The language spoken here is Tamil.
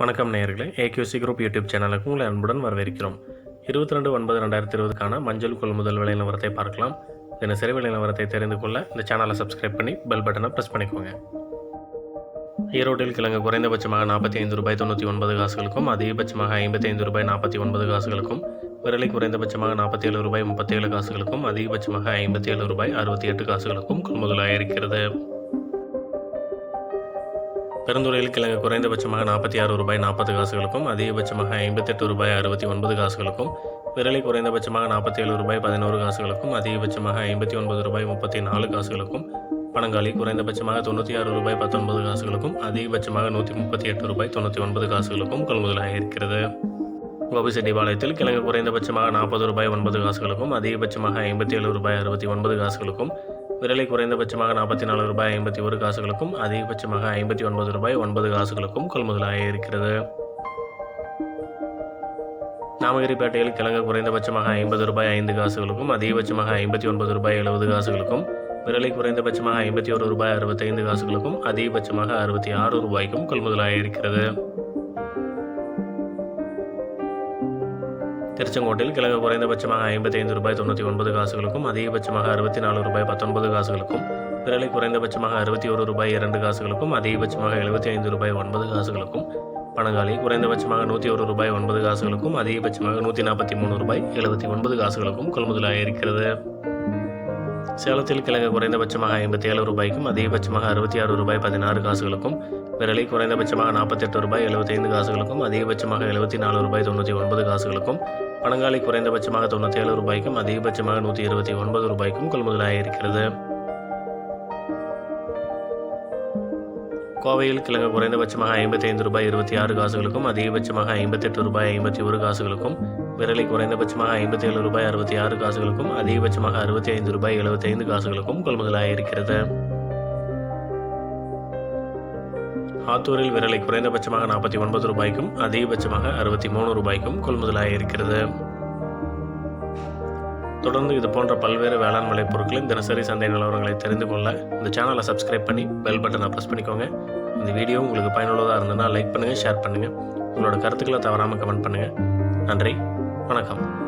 வணக்கம் நேயர்களே. ஏகியூசி குரூப் யூடியூப் சேனலுக்கு உங்களை அன்புடன் வரவேற்கிறோம். இருபத்தி ரெண்டு ஒன்பது ரெண்டாயிரத்தி இருபதுக்கான மஞ்சள் கொள்முதல் விலை நிலவரத்தை பார்க்கலாம். தினசரி விலை நிலவரத்தை தெரிந்து கொள்ள இந்த சேனலை சப்ஸ்கிரைப் பண்ணி பெல் பட்டனை ப்ரெஸ் பண்ணிக்கோங்க. ஈரோட்டில் கிழங்கு குறைந்தபட்சமாக நாற்பத்தி ஐந்து ரூபாய் தொண்ணூற்றி ஒன்பது காசுகளுக்கும் அதிகபட்சமாக ஐம்பத்தி ஐந்து ரூபாய் நாற்பத்தி ஒன்பது காசுகளுக்கும் விரலை குறைந்தபட்சமாக நாற்பத்தி ஏழு ரூபாய் முப்பத்தி ஏழு காசுகளுக்கும் அதிகபட்சமாக ஐம்பத்தி ஏழு ரூபாய் அறுபத்தி எட்டு காசுகளுக்கும் கொள்முதலாக இருக்கிறது. பெருந்துறையில் கிழங்கு குறைந்தபட்சமாக நாற்பத்தி ஆறு ரூபாய் நாற்பது காசுகளுக்கும் அதிகபட்சமாக ஐம்பத்தெட்டு ரூபாய் அறுபத்தி ஒன்பது காசுகளுக்கும் விரலை குறைந்தபட்சமாக நாற்பத்தி ஏழு ரூபாய் பதினோரு காசுகளுக்கும் அதிகபட்சமாக ஐம்பத்தி ஒன்பது ரூபாய் முப்பத்தி நாலு காசுகளுக்கும் பணங்காலி குறைந்தபட்சமாக தொண்ணூற்றி ஆறு ரூபாய் பத்தொன்பது காசுகளுக்கும் அதிகபட்சமாக நூற்றி முப்பத்தி எட்டு ரூபாய் தொண்ணூற்றி ஒன்பது காசுகளுக்கும் கொள்முதலாக இருக்கிறது. கோபிச்செட்டிப்பாளையத்தில் கிழங்கு குறைந்தபட்சமாக நாற்பது ரூபாய் ஒன்பது காசுகளுக்கும் அதிகபட்சமாக ஐம்பத்தி ஏழு ரூபாய் அறுபத்தி ஒன்பது காசுகளுக்கும் விரலை குறைந்தபட்சமாக நாற்பத்தி நாலு ரூபாய் ஐம்பத்தி ஒரு காசுகளுக்கும் அதிகபட்சமாக ஐம்பத்தி ஒன்பது ரூபாய் ஒன்பது காசுகளுக்கும் கொள்முதலாக இருக்கிறது. நாமகிரிப்பேட்டையில் கிழங்கு குறைந்தபட்சமாக ஐம்பது ரூபாய் ஐந்து காசுகளுக்கும் அதிகபட்சமாக ஐம்பத்தி ஒன்பது ரூபாய் எழுபது காசுகளுக்கும் விரலை குறைந்தபட்சமாக ஐம்பத்தி ஒரு ரூபாய் அறுபத்தைந்து காசுகளுக்கும் அதிகபட்சமாக அறுபத்தி ஆறு ரூபாய்க்கும் கொள்முதலாக இருக்கிறது. திருச்செங்கோட்டில் கிழங்கு குறைந்தபட்சமாக ஐம்பத்தைந்து ரூபாய் தொண்ணூற்றி ஒன்பது காசுகளுக்கும் அதிகபட்சமாக அறுபத்தி நாலு ரூபாய் பத்தொன்பது காசுகளுக்கும் விரலை குறைந்தபட்சமாக அறுபத்தி ஒரு ரூபாய் இரண்டு காசுகளுக்கும் அதிகபட்சமாக எழுபத்தி ஐந்து ரூபாய் ஒன்பது காசுகளுக்கும் பணங்காலி குறைந்தபட்சமாக நூற்றி ஒரு ரூபாய் ஒன்பது காசுகளுக்கும் அதிகபட்சமாக நூற்றி நாற்பத்தி மூணு ரூபாய் எழுபத்தி ஒன்பது காசுகளுக்கும் கொள்முதலாக இருக்கிறது. சேலத்தில் கிழங்கு குறைந்தபட்சமாக ஐம்பத்தி ஏழு ரூபாய்க்கும் அதிகபட்சமாக அறுபத்தி ஆறு ரூபாய் பதினாறு காசுகளுக்கும் விரலை குறைந்தபட்சமாக நாற்பத்தெட்டு ரூபாய் எழுபத்தைந்து காசுகளுக்கும் அதிகபட்சமாக எழுபத்தி நாலு ரூபாய் தொண்ணூற்றி ஒன்பது காசுகளுக்கும் பணங்காலி குறைந்தபட்சமாக தொண்ணூற்றி ஏழு ரூபாய்க்கும் அதிகபட்சமாக நூற்றி இருபத்தி ஒன்பது ரூபாய்க்கும் கொள்முதலாக இருக்கிறது கோவையில் கிழங்கு குறைந்தபட்சமாக ஐம்பத்தைந்து ரூபாய் இருபத்தி ஆறு காசுகளுக்கும் அதிகபட்சமாக ஐம்பத்தெட்டு ரூபாய் ஐம்பத்தி ஒரு காசுகளுக்கும் விரலை குறைந்தபட்சமாக ஐம்பத்தி ஏழு ரூபாய் அறுபத்தி ஆறு காசுகளுக்கும் அதிகபட்சமாக அறுபத்தி ஐந்து ரூபாய் எழுபத்தைந்து காசுகளுக்கும் கொள்முதலாக இருக்கிறது ஆத்தூரில் விரலை குறைந்தபட்சமாக நாற்பத்தி ஒன்பது ரூபாய்க்கும் அதிகபட்சமாக அறுபத்தி மூணு ரூபாய்க்கும் கொள்முதலாக இருக்கிறது. தொடர்ந்து இது போன்ற பல்வேறு வேளாண் விளைப் பொருட்களின் தினசரி சந்தை நிலவரங்களை தெரிந்து கொள்ள இந்த சேனலை சப்ஸ்கிரைப் பண்ணி பெல் பட்டனை ப்ரெஸ் பண்ணிக்கோங்க. இந்த வீடியோ உங்களுக்கு பயனுள்ளதாக இருந்ததுன்னா லைக் பண்ணுங்கள் ஷேர் பண்ணுங்கள் உங்களோட கருத்துக்களை தவறாமல் கமெண்ட் பண்ணுங்கள் நன்றி வணக்கம்.